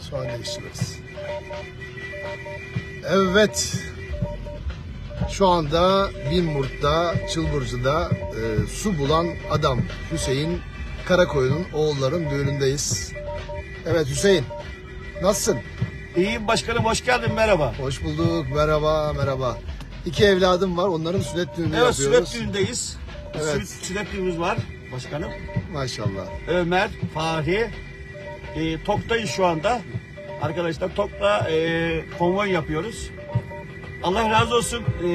Soğan değiştiriyoruz. Evet. Şu anda Binburt'ta, Çılburcu'da e, su bulan adam Hüseyin Karakoyun'un oğulların düğünündeyiz. Evet Hüseyin. Nasılsın? İyiyim başkanım hoş geldin merhaba. Hoş bulduk. Merhaba, merhaba. İki evladım var. Onların sünnet düğünü Evet yapıyoruz. sünnet düğündeyiz. Evet. Sünnet, sünnet düğünümüz var başkanım. Maşallah. Ömer, Fahri, e, Tok'tayız şu anda. Arkadaşlar Tok'ta e, konvoy yapıyoruz. Allah razı olsun e,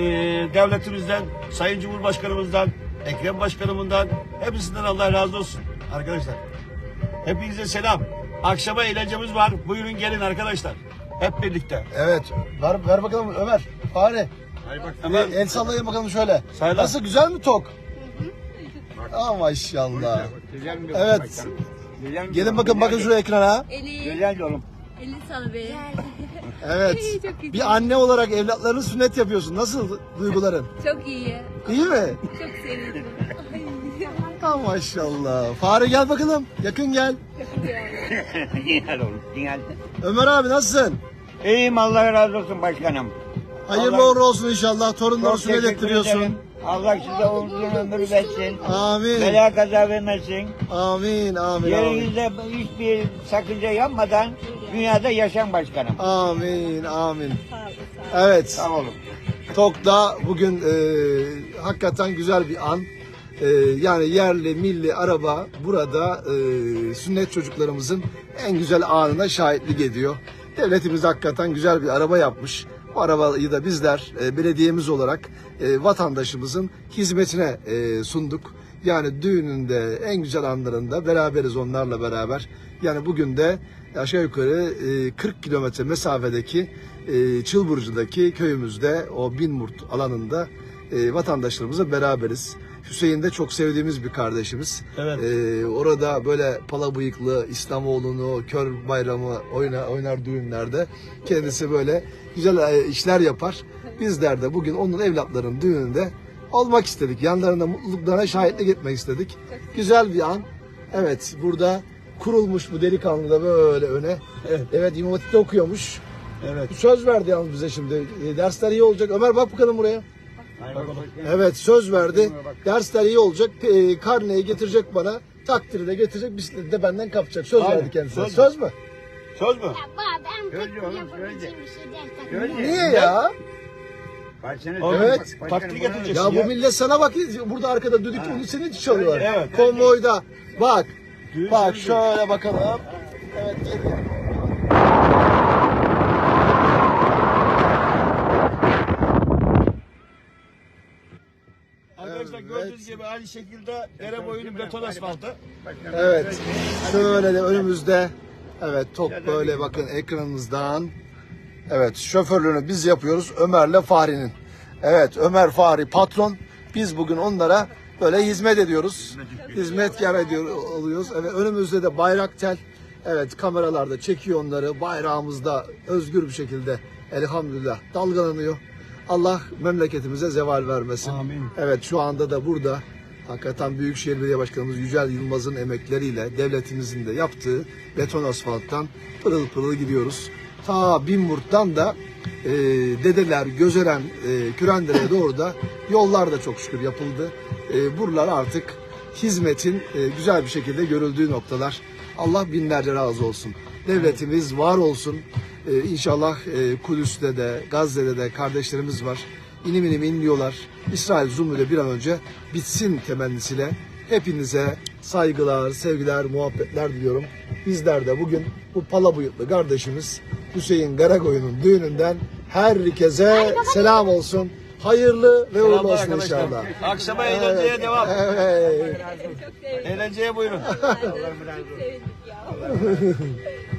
devletimizden, Sayın Cumhurbaşkanımızdan, Ekrem Başkanımızdan, hepsinden Allah razı olsun arkadaşlar. Hepinize selam. Akşama eğlencemiz var. Buyurun gelin arkadaşlar. Hep birlikte. Evet. Ver, ver bakalım Ömer. Fare. Ömer, El sallayın bakalım şöyle. Sayla. Nasıl güzel mi tok? Aa maşallah. Evet. Gelin bakın bakın şuraya ekrana. Eli, Güzel oğlum. eli sal be. Evet. Çok güzel. Bir anne olarak evlatlarının sünnet yapıyorsun. Nasıl duyguların? Çok iyi. İyi mi? Çok sevindim. Aa maşallah. Fare gel bakalım. Yakın gel. Dinal oğlum, dinal. Ömer abi nasılsın? İyiyim Allah razı olsun başkanım. Hayırlı Allah- uğurlu olsun inşallah. Torunları Çok sünnet teşekkür ettiriyorsun. ederim. Allah size uzun ömür versin. Amin. Bela kaza vermesin. Amin. Amin. Yerinizde hiçbir sakınca yapmadan dünyada yaşam başkanım. Amin. Amin. Evet. Sağ olun. Tok'ta bugün e, hakikaten güzel bir an. E, yani yerli milli araba burada e, sünnet çocuklarımızın en güzel anına şahitlik ediyor. Devletimiz hakikaten güzel bir araba yapmış. Bu arabayı da bizler e, belediyemiz olarak e, vatandaşımızın hizmetine e, sunduk. Yani düğününde en güzel anlarında beraberiz onlarla beraber. Yani bugün de aşağı yukarı e, 40 kilometre mesafedeki e, Çılburcu'daki köyümüzde o Binmurt alanında e, vatandaşlarımızla beraberiz. Hüseyin de çok sevdiğimiz bir kardeşimiz. Evet. E, orada böyle pala bıyıklı İslamoğlu'nu, kör bayramı oynar, oynar düğünlerde kendisi böyle güzel e, işler yapar. Bizler de bugün onun evlatlarının düğününde olmak istedik. Yanlarında mutluluklarına şahitlik etmek istedik. Güzel bir an. Evet burada kurulmuş bu delikanlı da böyle öne. Evet. Evet İmam Hatip'te okuyormuş. Evet. Söz verdi yalnız bize şimdi. E, dersler iyi olacak. Ömer bak bakalım buraya. Evet söz verdi. Dersler iyi olacak. E, karneyi getirecek bana. Takdiri de getirecek. Bisikleti de benden kapacak. Söz Aynen. verdi kendisine. Söz. Söz mü? Söz mü? Baba ben pek yapabileceğim bir şey değil. Niye ya? Evet. başkanım, Takdir buna- getireceksin Ya ya. bu millet sana bak. Burada arkada düdük onu senin için çalıyorlar. Evet. Konvoyda. Bak. Düğün Bak şöyle bakalım. Evet geliyor. Arkadaşlar gördüğünüz gibi aynı şekilde dere boyunu beton asfaltı. Evet. Şöyle de önümüzde. Evet top böyle bakın ekranımızdan. Evet şoförlüğünü biz yapıyoruz Ömer'le Fahri'nin. Evet Ömer Fahri patron. Biz bugün onlara böyle hizmet ediyoruz. Hizmetkar ediyor oluyoruz. Evet önümüzde de bayraktel. Evet kameralarda çekiyor onları. Bayrağımızda özgür bir şekilde elhamdülillah dalgalanıyor. Allah memleketimize zeval vermesin. Amin. Evet şu anda da burada hakikaten Büyükşehir Belediye Başkanımız Yücel Yılmaz'ın emekleriyle devletimizin de yaptığı beton asfalttan pırıl pırıl gidiyoruz. Ta Binburt'tan da e, Dedeler, Gözeren, e, Kürendere'ye doğru da yollar da çok şükür yapıldı. E, buralar artık hizmetin e, güzel bir şekilde görüldüğü noktalar. Allah binlerce razı olsun. Devletimiz var olsun. E, inşallah e, Kudüs'te de Gazze'de de kardeşlerimiz var. İnim inim inliyorlar. İsrail zulmüyle bir an önce bitsin temennisiyle hepinize saygılar, sevgiler, muhabbetler diliyorum. Bizler de bugün bu pala bıyıklı kardeşimiz Hüseyin Garagoy'un düğününden herkese selam olsun. Hayırlı ve uğurlu olsun arkadaşlar. inşallah. Akşama eğlenceye devam. Evet. Eğlenceye buyurun. Sevindik ya.